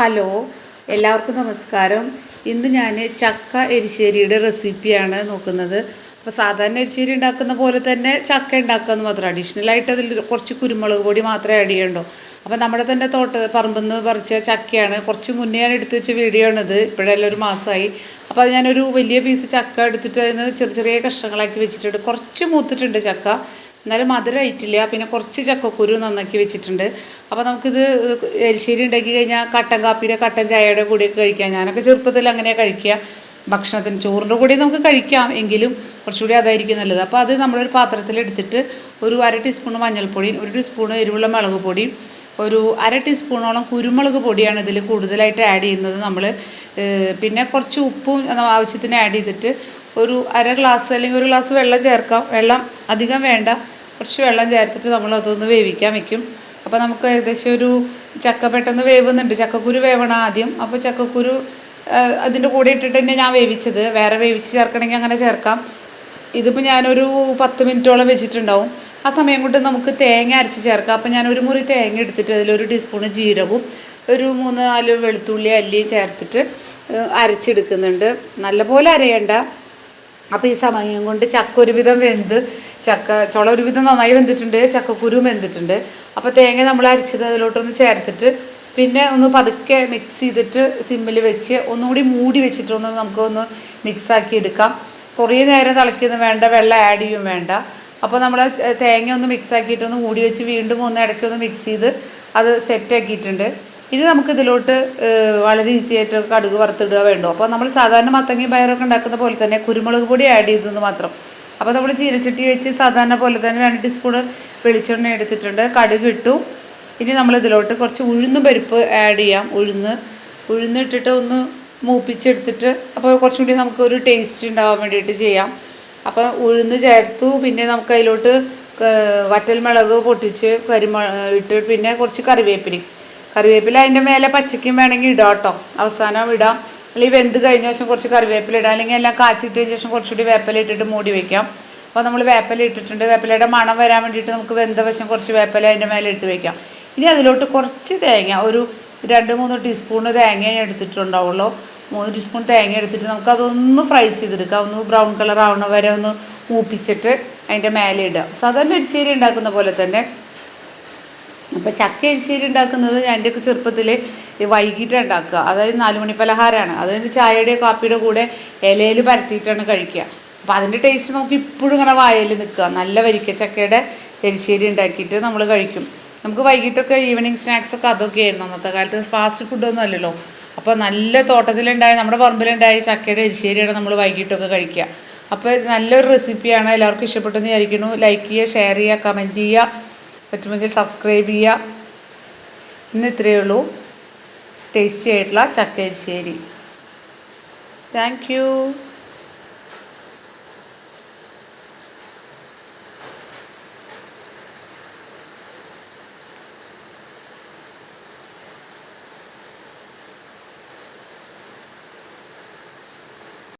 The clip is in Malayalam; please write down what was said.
ഹലോ എല്ലാവർക്കും നമസ്കാരം. ഇന്ന് ഞാൻ ചക്ക എരിശ്ശേരിയുടെ റെസിപ്പിയാണ് നോക്കുന്നത്. അപ്പോൾ സാധാരണ എരിശ്ശേരി ഉണ്ടാക്കുന്ന പോലെ തന്നെ ചക്ക ഉണ്ടാക്കാമെന്ന് മാത്രം. അഡീഷണലായിട്ട് അതിൽ കുറച്ച് കുരുമുളക് പൊടി മാത്രമേ ആഡ് ചെയ്യണ്ടോ? അപ്പോൾ നമ്മുടെ തന്നെ തോട്ട പറമ്പിൽ നിന്ന് പറിച്ച ചക്കയാണ്. കുറച്ച് മുന്നേ ഞാൻ എടുത്തു വെച്ച വീഡിയോ ആണിത്. ഇപ്പോഴെല്ലാം ഒരു മാസമായി അപ്പോൾ അത് ഞാനൊരു വലിയ പീസ് ചക്ക എടുത്തിട്ട് അതിന് ചെറിയ ചെറിയ കഷ്ണങ്ങളാക്കി വെച്ചിട്ടുണ്ട്. കുറച്ച് മൂത്തിട്ടുണ്ട് ചക്ക. എന്നാലും മധുരം ആയിട്ടില്ല. പിന്നെ കുറച്ച് ചക്കക്കുരു നന്നാക്കി വെച്ചിട്ടുണ്ട്. അപ്പോൾ നമുക്കിത് എരിശ്ശേരി ഉണ്ടാക്കി കഴിഞ്ഞാൽ കട്ടൻ കാപ്പിയുടെ കട്ടൻ ചായയുടെ കൂടെയൊക്കെ കഴിക്കാം. ഞാനൊക്കെ ചെറുപ്പത്തിൽ അങ്ങനെ കഴിക്കുക. ഭക്ഷണത്തിന് ചോറിന്റെ കൂടെ നമുക്ക് കഴിക്കാം. എങ്കിലും കുറച്ചുകൂടി അതായിരിക്കും നല്ലത്. അപ്പോൾ അത് നമ്മളൊരു പാത്രത്തിലെടുത്തിട്ട് ഒരു അര ടീസ്പൂൺ മഞ്ഞൾപ്പൊടിയും ഒരു ടീസ്പൂൺ എരിവുള്ള മുളക് പൊടിയും ഒരു അര ടീസ്പൂണോളം കുരുമുളക് പൊടിയാണ് ഇതിൽ കൂടുതലായിട്ട് ആഡ് ചെയ്യുന്നത് നമ്മൾ പിന്നെ കുറച്ച് ഉപ്പും ആവശ്യത്തിന് ആഡ് ചെയ്തിട്ട് ഒരു അര ഗ്ലാസ് അല്ലെങ്കിൽ ഒരു ഗ്ലാസ് വെള്ളം ചേർക്കാം. വെള്ളം അധികം വേണ്ട. കുറച്ച് വെള്ളം ചേർത്തിട്ട് നമ്മൾ അതൊന്ന് വേവിക്കാൻ വെക്കും. അപ്പോൾ നമുക്ക് ഏകദേശം ഒരു ചക്ക പെട്ടെന്ന് വേവുന്നുണ്ട്. ചക്കക്കുരു വേവണം ആദ്യം. അപ്പോൾ ചക്കക്കുരു അതിന്റെ കൂടെ ഇട്ടിട്ട് തന്നെ ഞാൻ വേവിച്ചത്. വേറെ വേവിച്ച് ചേർക്കണമെങ്കിൽ അങ്ങനെ ചേർക്കാം. ഇതിപ്പോൾ ഞാനൊരു പത്ത് മിനിറ്റോളം വെച്ചിട്ടുണ്ടാവും. ആ സമയം കൊണ്ട് നമുക്ക് തേങ്ങ അരച്ച് ചേർക്കാം. അപ്പോൾ ഞാൻ ഒരു മുറി തേങ്ങ എടുത്തിട്ട് അതിലൊരു ടീസ്പൂൺ ജീരകവും ഒരു മൂന്ന് നാല് വെളുത്തുള്ളി അല്ലിയും ചേർത്തിട്ട് അരച്ചെടുക്കുന്നുണ്ട്. നല്ലപോലെ അരയണ്ട. അപ്പോൾ ഈ സമയം കൊണ്ട് ചക്ക ഒരുവിധം വെന്ത് ചക്ക ചുള ഒരുവിധം നന്നായി വെന്തിട്ടുണ്ട് ചക്കക്കുരു വെന്തിട്ടുണ്ട്. അപ്പോൾ തേങ്ങ നമ്മൾ അരിച്ചത് അതിലോട്ടൊന്ന് ചേർത്തിട്ട് പിന്നെ ഒന്ന് പതുക്കെ മിക്സ് ചെയ്തിട്ട് സിമ്മിൽ വെച്ച് ഒന്നുകൂടി മൂടി വെച്ചിട്ടൊന്ന് നമുക്കൊന്ന് മിക്സാക്കി എടുക്കാം. കുറേ നേരം തിളക്കിയൊന്നും വേണ്ട വെള്ളം ആഡ് ചെയ്യും വേണ്ട. അപ്പോൾ നമ്മൾ തേങ്ങ ഒന്ന് മിക്സ് ആക്കിയിട്ടൊന്ന് മൂടി വെച്ച് വീണ്ടും ഒന്ന് ഇടയ്ക്ക് ഒന്ന് മിക്സ് ചെയ്ത് അത് സെറ്റ് ആക്കിയിട്ടുണ്ട്. ഇത് നമുക്ക് ഇതിലോട്ട് വളരെ ഈസി ആയിട്ട് കടുക് വറുത്തിടുക വേണ്ടു. അപ്പോൾ നമ്മൾ സാധാരണ മത്തങ്ങി പയറൊക്കെ ഉണ്ടാക്കുന്ന പോലെ തന്നെ കുരുമുളക് പൊടി ആഡ് ചെയ്തെന്ന് മാത്രം. അപ്പോൾ നമ്മൾ ചീനച്ചട്ടി വെച്ച് സാധാരണ പോലെ തന്നെ രണ്ട് ടീസ്പൂൺ വെളിച്ചെണ്ണ എടുത്തിട്ടുണ്ട്. കടുക് ഇട്ടു. ഇനി നമ്മൾ ഇതിലോട്ട് കുറച്ച് ഉഴുന്ന് പരിപ്പ് ആഡ് ചെയ്യാം. ഉഴുന്ന് ഉഴുന്ന് ഇട്ടിട്ട് ഒന്ന് മൂപ്പിച്ചെടുത്തിട്ട് അപ്പോൾ കുറച്ചും കൂടി നമുക്ക് ഒരു ടേസ്റ്റ് ഉണ്ടാവാൻ വേണ്ടിയിട്ട് ചെയ്യാം. അപ്പോൾ ഉഴുന്ന് ചേർത്തു. പിന്നെ നമുക്ക് അതിലോട്ട് വറ്റൽമുളക് പൊട്ടിച്ച് കരിമ ഇട്ട് പിന്നെ കുറച്ച് കറിവേപ്പിലയും. കറിവേപ്പില അതിന്റെ മേലെ പച്ചക്കും വേണമെങ്കിൽ ഇടാം കേട്ടോ. അവസാനം ഇടാം. അല്ലെങ്കിൽ വെന്ത് കഴിഞ്ഞ ശേഷം കുറച്ച് കറിവേപ്പില ഇടാം. അല്ലെങ്കിൽ എല്ലാം കാച്ചിട്ടതിന് ശേഷം കുറച്ചുകൂടി വേപ്പില ഇട്ടിട്ട് മൂടി വയ്ക്കാം അപ്പോൾ നമ്മൾ വേപ്പില ഇട്ടിട്ടുണ്ട്. വേപ്പിലയുടെ മണം വരാൻ വേണ്ടിയിട്ട് നമുക്ക് വെന്ത വശം കുറച്ച് വേപ്പില അതിന്റെ മേലെ ഇട്ട് വയ്ക്കാം ഇനി അതിലോട്ട് കുറച്ച് തേങ്ങ ഒരു രണ്ട് മൂന്ന് ടീസ്പൂണ് തേങ്ങ എടുത്തിട്ടുണ്ടാവുള്ളൂ. മൂന്ന് ടീസ്പൂൺ തേങ്ങ എടുത്തിട്ട് നമുക്ക് അതൊന്ന് ഫ്രൈ ചെയ്തെടുക്കാം. ഒന്ന് ബ്രൗൺ കളർ ആവണ വരെ ഒന്ന് മൂപ്പിച്ചിട്ട് അതിന്റെ മേലെ ഇടുക. സാധാരണ എരിശ്ശേരി ഉണ്ടാക്കുന്ന പോലെ തന്നെ അപ്പോൾ ചക്ക എരിശ്ശേരി ഉണ്ടാക്കുന്നത് എന്റെയൊക്കെ ചെറുപ്പത്തിൽ വൈകിട്ടാണ് ഉണ്ടാക്കുക. അതായത് നാലുമണി പലഹാരമാണ് അതായത് ചായയുടെ കാപ്പിയുടെ കൂടെ ഇലയിൽ പരത്തിയിട്ടാണ് കഴിക്കുക. അപ്പോൾ അതിന്റെ ടേസ്റ്റ് നമുക്ക് ഇപ്പോഴും ഇങ്ങനെ വായയിൽ നിൽക്കുക. നല്ല വരിക്ക ചക്കയുടെ എരിശ്ശേരി ഉണ്ടാക്കിയിട്ട് നമ്മൾ കഴിക്കും. നമുക്ക് വൈകിട്ടൊക്കെ ഈവനിങ് സ്നാക്സൊക്കെ അതൊക്കെയായിരുന്നു. അന്നത്തെ കാലത്ത് ഫാസ്റ്റ് ഫുഡൊന്നും അല്ലല്ലോ. അപ്പോൾ നല്ല തോട്ടത്തിലുണ്ടായ നമ്മുടെ പറമ്പിലുണ്ടായ ചക്കയുടെ എരിശ്ശേരിയാണ് നമ്മൾ വൈകിട്ടൊക്കെ കഴിക്കുക. അപ്പോൾ നല്ലൊരു റെസിപ്പിയാണ് എല്ലാവർക്കും ഇഷ്ടപ്പെട്ടെന്ന് വിചാരിക്കുന്നു. ലൈക്ക് ചെയ്യുക ഷെയർ ചെയ്യുക കമന്റ് ചെയ്യുക. പറ്റുമെങ്കിൽ സബ്സ്ക്രൈബ് ചെയ്യുക. ഇന്ന് ഇത്രയേ ഉള്ളൂ. ടേസ്റ്റി ആയിട്ടുള്ള ചക്കരിശ്ശേരി താങ്ക് യു